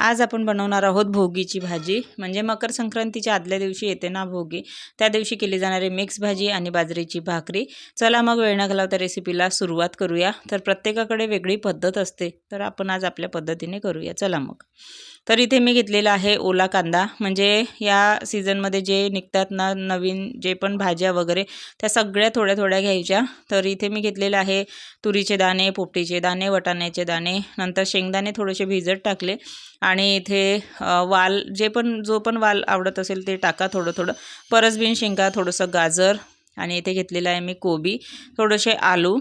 आज आपण बनवणार आहोत भोगीची भाजी. म्हणजे मकर संक्रांतीच्या आदल्या दिवशी येते ना भोगी. त्या दिवशी केली जाणारी मिक्स भाजी आणि बाजरीची भाकरी. चला मग वेळ न घालवता रेसिपीला सुरुवात करूया. तर प्रत्येकाकडे वेगळी पद्धत असते. तर आपण आज आपल्या पद्धतीने करूया. चला मग. तर इथे मी घेतलेला आहे ओला कांदा. म्हणजे या सीझनमध्ये जे निघतात ना नवीन जे पण भाज्या वगैरे त्या सगळ्या थोड्या थोड्या घ्यायच्या. तर इथे मी घेतलेलं आहे तुरीचे दाणे पोपटीचे दाणे वटाण्याचे दाणे. नंतर शेंगदाणे थोडेसे भिजत टाकले. आणि इथे वाल जे पण जो पण वाल आवडत असेल ते टाका थोडं थोडं. परसबीन शेंगा थोडंसं गाजर आणि इथे घेतलेलं आहे मी कोबी थोडेसे आलू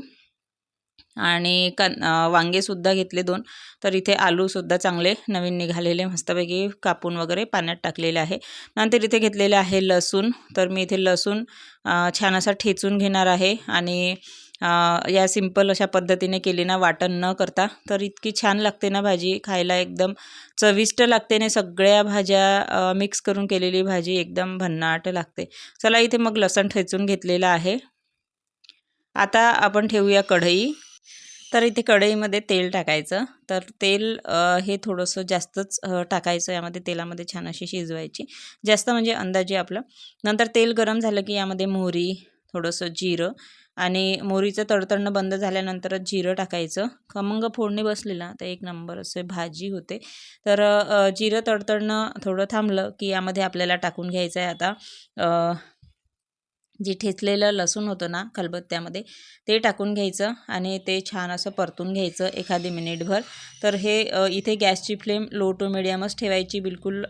आणि कन वांगेसुद्धा घेतले दोन. तर इथे आलूसुद्धा चांगले नवीन निघालेले मस्तपैकी कापून वगैरे पाण्यात टाकलेले आहे. नंतर इथे घेतलेले आहे लसूण. तर मी इथे लसूण छान असा ठेचून घेणार आहे आणि या सिंपल अशा पद्धतीने केली ना वाटण न करता. तर इतकी छान लागते ना भाजी खायला एकदम. चविष्ट लागते ना सगळ्या भाज्या मिक्स करून केलेली भाजी एकदम भन्नाट लागते. चला इथे मग लसण ठेचून घेतलेलं आहे. आता आपण ठेवूया कढई. तर इथे कढईमध्ये तेल टाकायचं. तर तेल हे थोडंसं जास्तच टाकायचं. यामध्ये तेलामध्ये छान अशी शिजवायची. जास्त म्हणजे अंदाजे आपलं. नंतर तेल गरम झालं की यामध्ये मोहरी थोडंसं जिरं आणि मोहरीचं तडतडणं बंद झाल्यानंतरच जिरं टाकायचं. खमंग फोडणी बसली ना तर एक नंबर असे भाजी होते. तर जिरं तडतडणं थोडं थांबलं की यामध्ये आपल्याला टाकून घ्यायचं आहे आता जे ठेचलेलं लसूण होतं ना खलबत्त्यामध्ये ते टाकून घ्यायचं आणि ते छान असं परतून घ्यायचं एखादी मिनिटभर. तर हे इथे गॅसची फ्लेम लो टू मिडियमच ठेवायची बिलकुल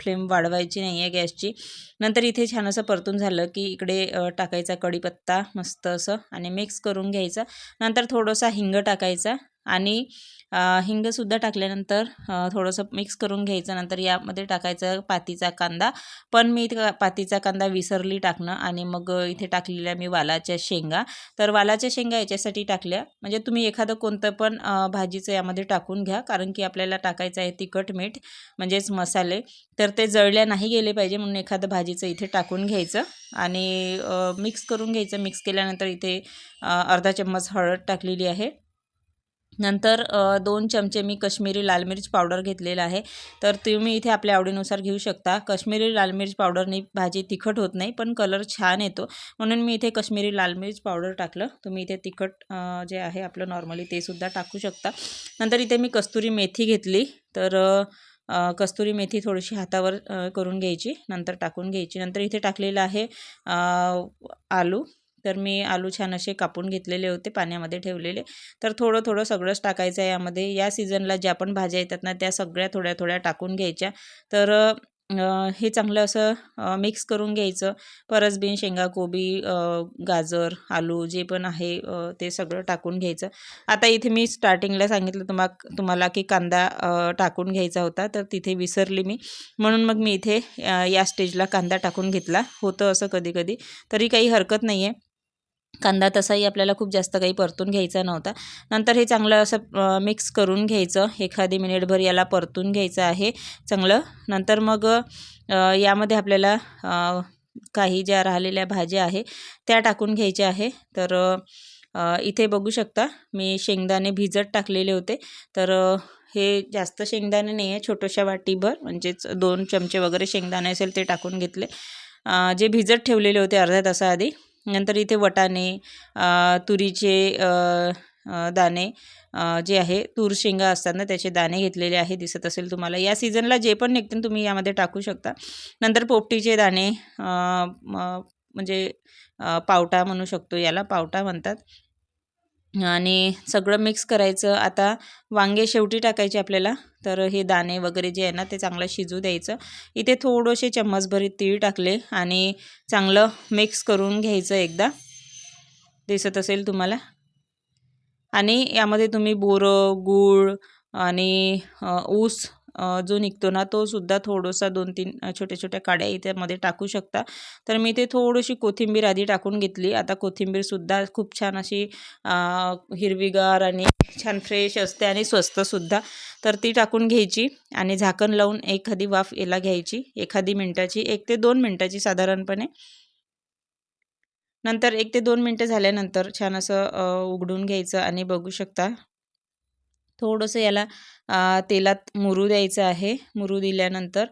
फ्लेम वाढवायची नाही आहे गॅसची. नंतर इथे छान असं परतून झालं की इकडे टाकायचा कढीपत्ता मस्त असं आणि मिक्स करून घ्यायचा. नंतर थोडंसा हिंग टाकायचा आणि हिंगसुद्धा टाकल्यानंतर थोडंसं मिक्स करून घ्यायचं. नंतर यामध्ये टाकायचं पातीचा कांदा. पण मी पातीचा कांदा विसरली टाकणं आणि मग इथे टाकलेल्या मी वालाच्या शेंगा. तर वालाच्या शेंगा याच्यासाठी टाकल्या. म्हणजे तुम्ही एखादं कोणतं पण भाजीचं यामध्ये टाकून घ्या. कारण की आपल्याला टाकायचं आहे तिखट मीठ म्हणजेच मसाले. तर ते जळल्या नाही गेले पाहिजे म्हणून एखादं भाजीचं इथे टाकून घ्यायचं. आणि मिक्स करून घ्यायचं. मिक्स केल्यानंतर इथे अर्धा चम्मच हळद टाकलेली आहे. नंतर दोन चमचे मी कश्मीरी लाल मिर्च पावडर घेतलेला आहे. तर तुम्ही इथे आपल्या आवडीनुसार घेऊ शकता. कश्मीरी लाल मिर्च पावडरनी भाजी तिखट होत नाही पण कलर छान येतो. म्हणून मी इथे कश्मीरी लाल मिर्च पावडर टाकलं. तुम्ही इथे तिखट जे आहे आपलं नॉर्मली ते सुद्धा टाकू शकता. नंतर इथे मी कस्तुरी मेथी घेतली. तर कस्तुरी मेथी थोडीशी हातावर करून घ्यायची. नंतर टाकून घ्यायची. नंतर इथे टाकलेलं आहे आलू. तर मी आलू छान असे कापून घेतलेले होते पाण्यामध्ये ठेवलेले. तर थोडं थोडं सगळंच टाकायचं आहे यामध्ये. या सीझनला ज्या पण भाज्या येतात ना त्या सगळ्या थोड्या थोड्या टाकून घ्यायच्या. तर हे चांगलं असं मिक्स करून घ्यायचं. परसबीन शेंगा कोबी गाजर आलू जे पण आहे ते सगळं टाकून घ्यायचं. आता इथे मी स्टार्टिंगला सांगितलं तुम्हा तुम्हाला की कांदा टाकून घ्यायचा होता तर तिथे विसरली मी. म्हणून मग मी इथे या स्टेजला कांदा टाकून घेतला. होतं असं कधी कधी तरी काही हरकत नाही आहे कांदा तसाही आपल्याला खूप जास्त काही परतून घ्यायचा नव्हता. नंतर हे चांगलं असं मिक्स करून घ्यायचं. एखादी मिनिटभर याला परतून घ्यायचं आहे. चांगलं. नंतर मग यामध्ये आपल्याला काही ज्या राहिलेल्या भाज्या आहे त्या टाकून घ्यायच्या आहे. तर इथे बघू शकता मी शेंगदाणे भिजत टाकलेले होते. तर हे जास्त शेंगदाणे नाही आहे. छोट्याशा वाटीभर म्हणजेच दोन चमचे वगैरे शेंगदाणे असेल ते टाकून घेतले. जे भिजत ठेवलेले होते अर्ध्या तासाआधी. नंतर इथे वटाणे तुरीचे दाणे जे आहे तूर शेंगा असतात ना त्याचे दाणे घेतलेले आहे दिसत असेल तुम्हाला. या सीझनला जे पण निघतील तुम्ही यामध्ये टाकू शकता. नंतर पोपटीचे दाणे म्हणजे पावटा म्हणू शकतो याला पावटा म्हणतात. आणि सगळं मिक्स करायचं. आता वांगे शेवटी टाकायचे आपल्याला. तर हे दाणे वगैरे जे आहे ना ते चांगलं शिजू द्यायचं. इथे थोडेसे चम्मचभरी तीळ टाकले आणि चांगलं मिक्स करून घ्यायचं एकदा. दिसत असेल तुम्हाला? आणि यामध्ये तुम्ही बोरं गूळ आणि ऊस जो निघतो ना तो सुद्धा थोडासा दोन तीन छोट्या छोट्या काड्या इथ्यामध्ये टाकू शकता. तर मी ते थोडीशी कोथिंबीर आधी टाकून घेतली. आता कोथिंबीरसुद्धा खूप छान अशी हिरवीगार आणि छान फ्रेश असते आणि स्वस्तसुद्धा तर ती टाकून घ्यायची आणि झाकण लावून एखादी वाफ याला घ्यायची. एखादी मिनटाची एक ते दोन मिनटाची साधारणपणे. नंतर एक ते दोन मिनटं झाल्यानंतर छान असं उघडून घ्यायचं आणि बघू शकता. थोडंसं याला तेलात मुरू द्यायचं आहे. मुरू दिल्यानंतर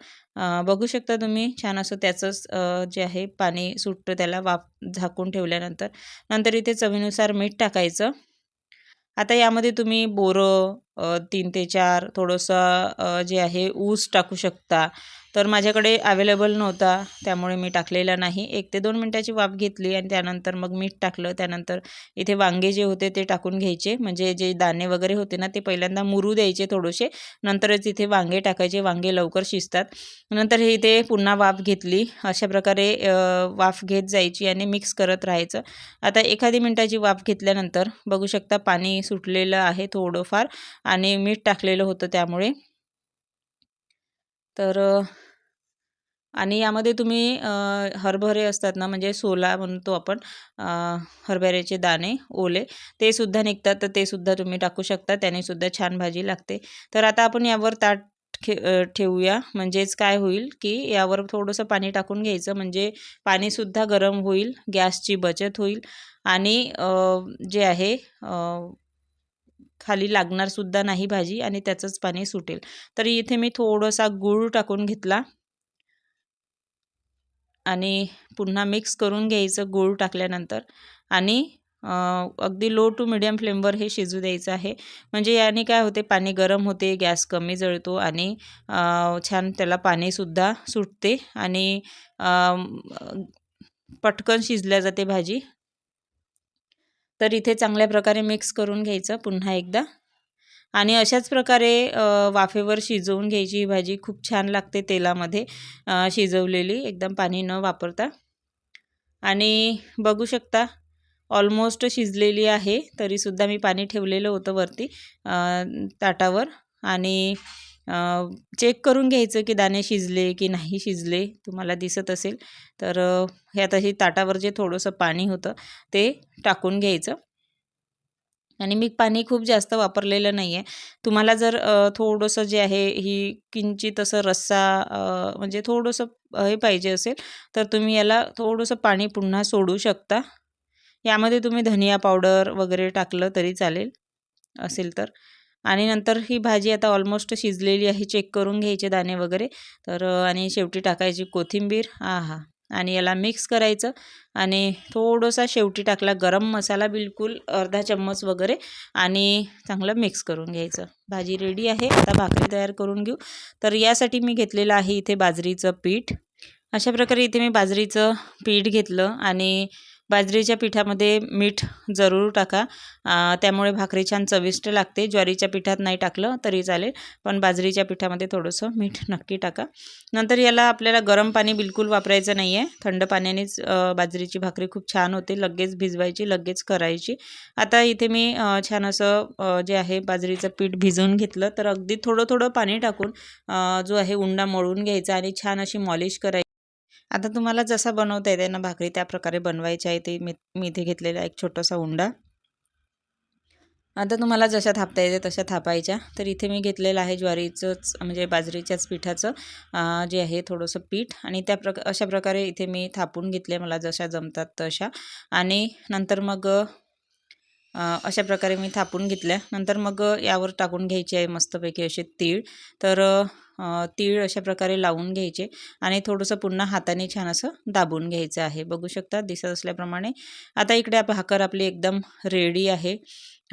बघू शकता तुम्ही छान असं त्याचंच जे आहे पाणी सुटतं त्याला वाफ झाकून ठेवल्यानंतर. नंतर इथे चवीनुसार मीठ टाकायचं. आता यामध्ये तुम्ही बोरं तीन ते चार थोडंसं जे आहे ऊस टाकू शकता. तर माझ्याकडे अवेलेबल नव्हता त्यामुळे मी टाकलेला नाही. एक ते दोन मिनटाची वाफ घेतली आणि त्यानंतर मग मीठ टाकलं. त्यानंतर इथे वांगे जे होते ते टाकून घ्यायचे. म्हणजे जे दाणे वगैरे होते ना ते पहिल्यांदा मुरू द्यायचे थोडेसे. नंतरच इथे वांगे टाकायचे. वांगे लवकर शिजतात. नंतर हे इथे पुन्हा वाफ घेतली. अशा प्रकारे वाफ घेत जायची आणि मिक्स करत राहायचं. आता एखादी मिनटाची वाफ घेतल्यानंतर बघू शकता पाणी सुटलेलं आहे थोडंफार आणि मीठ टाकलेलं होतं त्यामुळे. तर आणि यामध्ये तुम्ही हरभरे असतात ना म्हणजे सोला म्हणतो आपण हरभऱ्याचे दाणे ओले ते सुद्धा निघतात तर ते सुद्धा तुम्ही टाकू शकता त्याने सुद्धा छान भाजी लागते. तर आता आपण यावर ताट ठे ठेवूया म्हणजेच काय होईल की यावर थोडंसं पाणी टाकून घ्यायचं म्हणजे पाणीसुद्धा गरम होईल गॅसची बचत होईल आणि जे आहे खाली लागणारसुद्धा नाही भाजी आणि त्याचंच पाणी सुटेल. तर इथे मी थोडासा गूळ टाकून घेतला. आणि पुन्हा मिक्स करून घ्यायचं गूळ टाकल्यानंतर. आणि अगदी लो टू मिडियम फ्लेमवर हे शिजू द्यायचं आहे. म्हणजे याने काय होते पाणी गरम होते गॅस कमी जळतो आणि छान त्याला पाणीसुद्धा सुटते आणि पटकन शिजल्या जाते भाजी. तर इथे चांगल्या प्रकारे मिक्स करून घ्यायचं पुन्हा एकदा. आणि अशाच प्रकारे वाफेवर शिजवून घ्यायची ही भाजी. खूप छान लागते तेलामध्ये शिजवलेली. एकदम पाणी न वापरता. आणि बघू शकता ऑलमोस्ट शिजलेली आहे. तरीसुद्धा मी पाणी ठेवलेलं होतं वरती ताटावर. आणि चेक करून घ्यायचं की दाणे शिजले की नाही शिजले तुम्हाला दिसत असेल. तर अ, हे आता ताटावर जे थोडंसं पाणी होतं ते टाकून घ्यायचं. आणि मी पाणी खूप जास्त वापरलेलं नाही आहे तुम्हाला जर थोडंसं जे आहे ही किंचित असं रस्सा म्हणजे थोडंसं हे पाहिजे असेल तर तुम्ही याला थोडंसं पाणी पुन्हा सोडू शकता. यामध्ये तुम्ही धनिया पावडर वगैरे टाकलं तरी चालेल असेल तर. आणि नंतर ही भाजी आता ऑलमोस्ट शिजलेली आहे चेक करून घ्यायचे दाणे वगैरे. तर आणि शेवटी टाकायची कोथिंबीर. आहा. आणि याला मिक्स करायचं आणि थोडंसा शेवटी टाकला गरम मसाला बिलकुल अर्धा चम्मच वगैरे. आणि चांगलं मिक्स करून घ्यायचं. भाजी रेडी आहे. आता भाकरी तयार करून घेऊ. तर यासाठी मी घेतलेलं आहे इथे बाजरीचं पीठ. अशा प्रकारे इथे मी बाजरीचं पीठ घेतलं आणि बाजरीच्या पिठामध्ये मीठ जरूर टाका. त्यामुळे भाकरी छान चविष्ट लागते. ज्वारीच्या पिठात नाही टाकलं तरी चालेल पण बाजरीच्या पिठामध्ये थोडंसं मीठ नक्की टाका. नंतर याला आपल्याला गरम पाणी बिलकुल वापरायचं नाही आहे थंड पाण्यानेच बाजरीची भाकरी खूप छान होते. लगेच भिजवायची लगेच करायची. आता इथे मी छान असं जे आहे बाजरीचं पीठ भिजवून घेतलं तर अगदी थोडं थोडं पाणी टाकून जो आहे उंडा मळून घ्यायचा आणि छान अशी मॉलिश करायची आता तुम्हाला जसा बनवता येते ना भाकरी त्या प्रकारे बनवायची आहे ते. मी मी इथे घेतलेला एक छोटासा उंडा. आता तुम्हाला जशा थापता येते तशा थापायच्या. तर इथे मी घेतलेलं आहे ज्वारीचंच म्हणजे बाजरीच्याच पिठाचं जे आहे थोडंसं पीठ. आणि त्या प्रक अशा प्रकारे इथे मी थापून घेतले मला जशा जमतात तशा. आणि नंतर मग अशा प्रकारे मी थापून घेतल्या. नंतर मग यावर टाकून घ्यायची आहे मस्तपैकी असे तीळ. तर तीळ अशा प्रकारे लावून घ्यायचे आणि थोडंसं पुन्हा हाताने छान असं दाबून घ्यायचं आहे. बघू शकता दिसत असल्याप्रमाणे. आता इकडे आप भाकर आपली एकदम रेडी आहे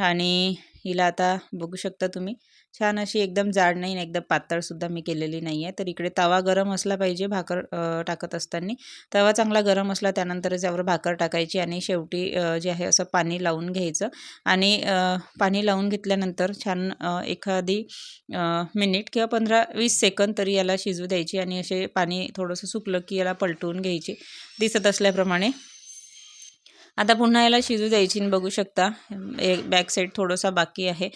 आणि हिला आता बघू शकता तुम्ही. छान अशी एकदम जाड नाही आणि एकदम पातळसुद्धा मी केलेली नाही आहे. तर इकडे तवा गरम असला पाहिजे भाकर टाकत असताना. तवा चांगला गरम असला त्यानंतरच यावर भाकर टाकायची आणि शेवटी जे आहे असं पाणी लावून घ्यायचं. आणि पाणी लावून घेतल्यानंतर छान एखादी मिनिट किंवा पंधरा वीस सेकंद तरी याला शिजू द्यायची आणि असे पाणी थोडंसं सुकलं की याला पलटवून घ्यायची. दिसत असल्याप्रमाणे. आता पुन्हा याला शिजू द्यायची आणि बघू शकता एक बॅक साईड थोडासा बाकी आहे.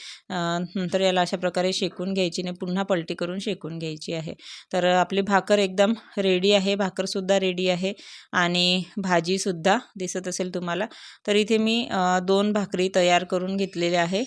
नंतर याला अशा प्रकारे शेकून घ्यायची आणि पुन्हा पलटी करून शेकून घ्यायची आहे. तर आपली भाकर एकदम रेडी आहे भाकरसुद्धा रेडी आहे आणि भाजीसुद्धा दिसत असेल तुम्हाला. तर इथे मी दोन भाकरी तयार करून घेतलेल्या आहे.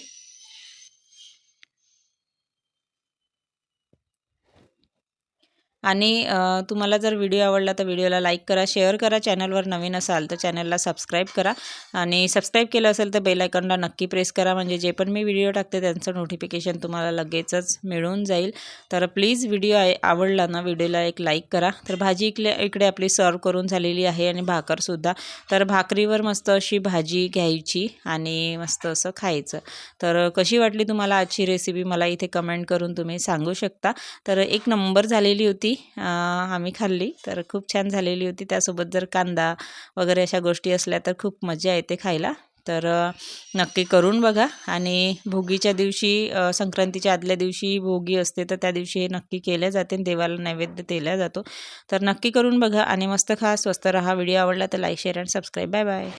आणि तुम्हाला जर व्हिडिओ आवडला तर व्हिडिओला लाईक करा शेअर करा चॅनलवर नवीन असाल तर चॅनलला सबस्क्राईब करा आणि सबस्क्राईब केलं असेल तर बेलायकॉनला नक्की प्रेस करा म्हणजे जे पण मी व्हिडिओ टाकते त्यांचं नोटिफिकेशन तुम्हाला लगेचच मिळून जाईल. तर प्लीज व्हिडिओ आवडला ना व्हिडिओला एक लाईक करा. तर भाजी इकडे इकडे आपली सर्व करून झालेली आहे आणि भाकरसुद्धा तर भाकरीवर मस्त अशी भाजी घ्यायची आणि मस्त असं खायचं. तर कशी वाटली तुम्हाला आजची रेसिपी मला इथे कमेंट करून तुम्ही सांगू शकता. तर एक नंबर झालेली होती अं, आम्ही खाल्ली. तर खूप छान झालेली होती. त्यासोबत जर कांदा वगैरे अशा गोष्टी असल्या तर खूप मजा येते खायला. तर नक्की करून बघा. आणि भोगीच्या दिवशी संक्रांतीच्या आदल्या दिवशी भोगी असते तर त्या दिवशी हे नक्की केले जाते. आणि देवाला नैवेद्य दिला जातो. तर नक्की करून बघा आणि मस्त खा स्वस्त राहा. व्हिडिओ आवडला तर like share and subscribe. Bye bye.